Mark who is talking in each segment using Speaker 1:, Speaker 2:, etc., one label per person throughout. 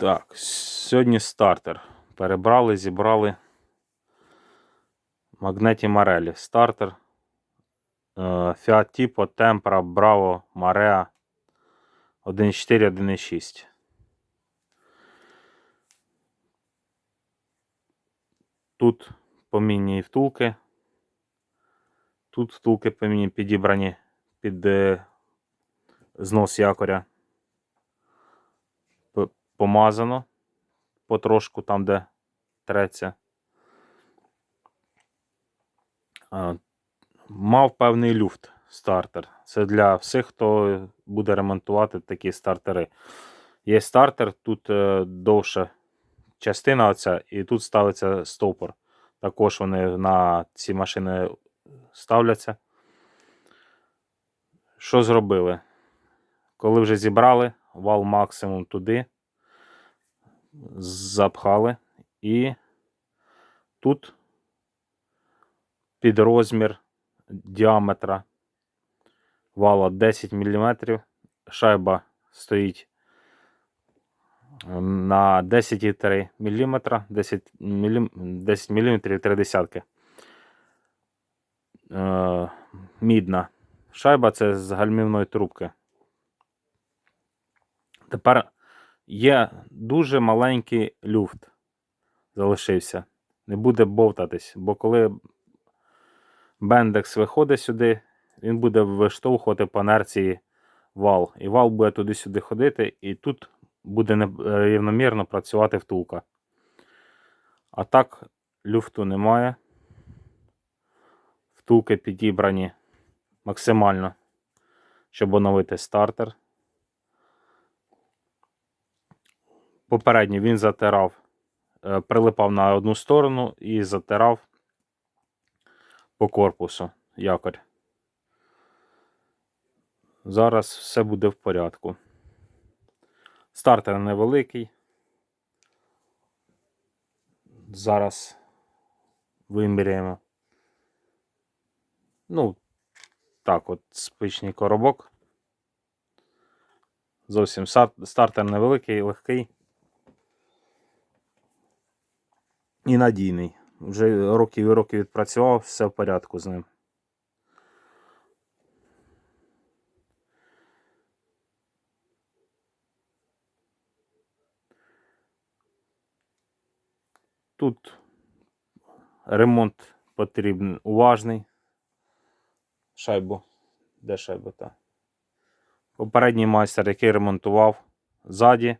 Speaker 1: Так, сьогодні стартер. Перебрали, зібрали Магнеті Марелі. Стартер. е, Fiat Tipo, Tempra, Bravo, Marea 1.4, 1.6. Тут помінні втулки. Тут втулки помінні підібрані під е, знос якоря. Помазано потрошку там, де треться. Мав певний люфт стартер. Це для всіх, хто буде ремонтувати такі стартери. Є стартер, тут е, довша частина оця, і тут ставиться стовпор. Також вони на ці машини ставляться. Що зробили? Коли вже зібрали, вал максимум туди, запхали, і тут під розмір діаметра вала 10 мм. Шайба стоїть на 10,3 мм, 10 мм, 10 мм 3 десятки. Е, Мідна. Шайба це з гальмівної трубки. Тепер є дуже маленький люфт. Залишився. Не буде бовтатись, бо коли бендекс виходить сюди, він буде виштовхувати по інерції вал. І вал буде туди-сюди ходити, і тут буде нерівномірно працювати втулка. А так, люфту немає. Втулки підібрані максимально, щоб оновити стартер. Попередньо він затирав, е, прилипав на одну сторону і затирав по корпусу якорь. Зараз все буде в порядку. Стартер невеликий. Зараз виміряємо. Ну, так, от спичний коробок. Зовсім стартер невеликий, легкий. І надійний. Вже років і років відпрацював, все в порядку з ним. Тут ремонт потрібен уважний. Шайбу. Де шайба та? Попередній майстер, який ремонтував ззаді.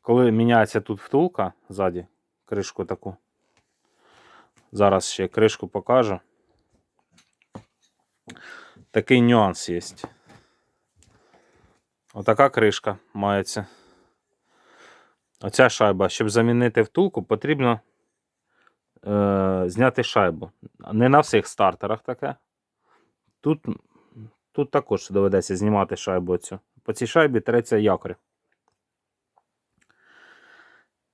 Speaker 1: Коли міняється тут втулка ззаді, кришку таку. Зараз ще кришку покажу. Такий нюанс є. Отака кришка мається. Оця шайба. Щоб замінити втулку, потрібно е, зняти шайбу. Не на всіх стартерах таке. Тут, тут також доведеться знімати шайбу цю. По цій шайбі треться якорь.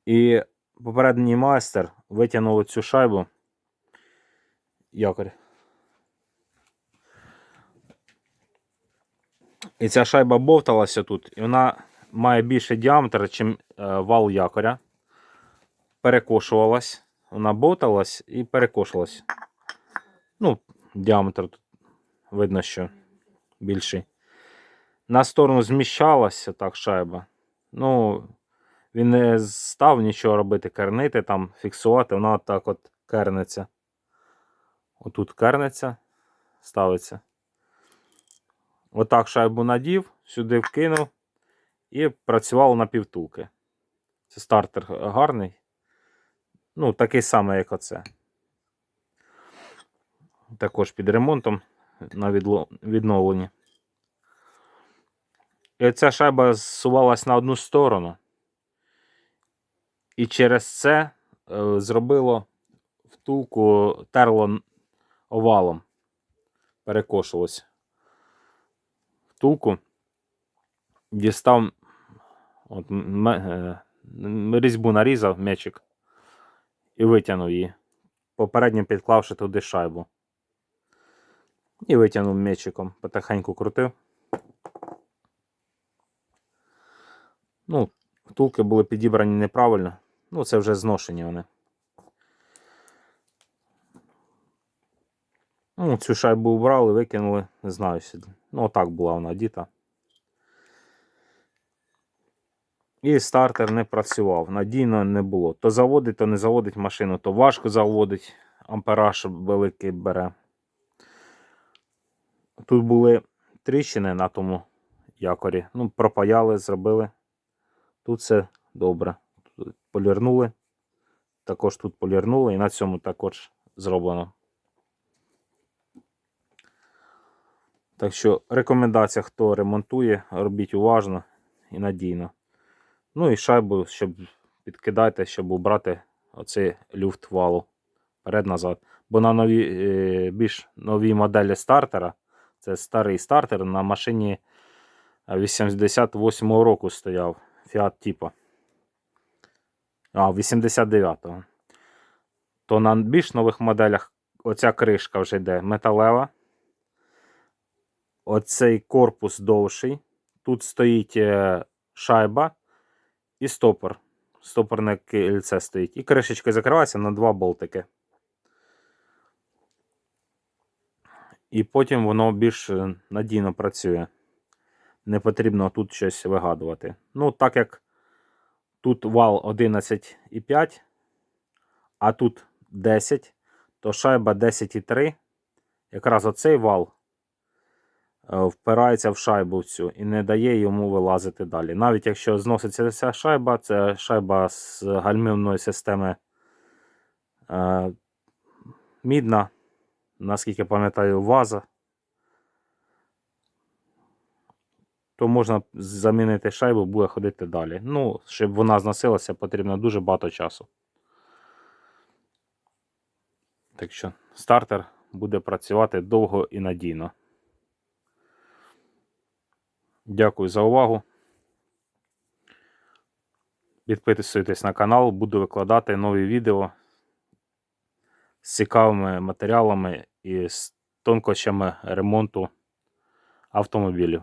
Speaker 1: І попередній майстер витягнув цю шайбу. Якорь. І ця шайба бовталася тут, і вона має більший діаметр, ніж е, вал якоря. Перекошувалась. Вона бовталась і перекошувалась. Ну, діаметр тут видно, що більший. На сторону зміщалася так шайба. Ну, він не став нічого робити, кернити, там, фіксувати, вона так от кернеться. Отут кернеться, ставиться. Отак шайбу надів, сюди вкинув і працював на півтулки. Це стартер гарний. Ну, такий самий, як оце. Також під ремонтом на відновленні. І ця шайба зсувалась на одну сторону. І через це е, зробило втулку терло овалом. Перекошилось. Втулку дістав от, е, різьбу нарізав м'ячик і витягнув її, попередньо підклавши туди шайбу. І витягнув м'ячиком, потихеньку крутив. Ну, Втулки були підібрані неправильно. Ну, це вже зношені вони. Ну, цю шайбу убрали, викинули, не знаю. Ну, отак була вона діта. І стартер не працював, надійно не було. То заводить, то не заводить машину, то важко заводить, ампераж великий бере. Тут були тріщини на тому якорі. Ну, пропаяли, зробили. Тут все добре. Полірнули. Також тут полірнули і на цьому також зроблено. Так що рекомендація, хто ремонтує, робіть уважно і надійно. Ну і шайбу, щоб підкидайте, щоб убрати оцей люфт валу перед-назад. Бо на нові, е, більш нові моделі стартера, це старий стартер на машині 88-го року стояв Fiat Tipo. А, 89-го. То на більш нових моделях оця кришка вже йде металева. Оцей корпус довший. Тут стоїть е, шайба і стопор. Стопорне кільце стоїть. І кришечка закривається на два болтики. І потім воно більш е, надійно працює. Не потрібно тут щось вигадувати. Ну, так як тут вал 11,5, а тут 10, то шайба 10,3. Якраз оцей вал впирається в шайбу цю і не дає йому вилазити далі. Навіть якщо зноситься ця шайба, це шайба з гальмівної системи е, мідна, наскільки пам'ятаю, ваза. То можна замінити шайбу, буде ходити далі. Ну, щоб вона зносилася, потрібно дуже багато часу. Так що стартер буде працювати довго і надійно. Дякую за увагу. Підписуйтесь на канал, буду викладати нові відео з цікавими матеріалами і з тонкощами ремонту автомобілів.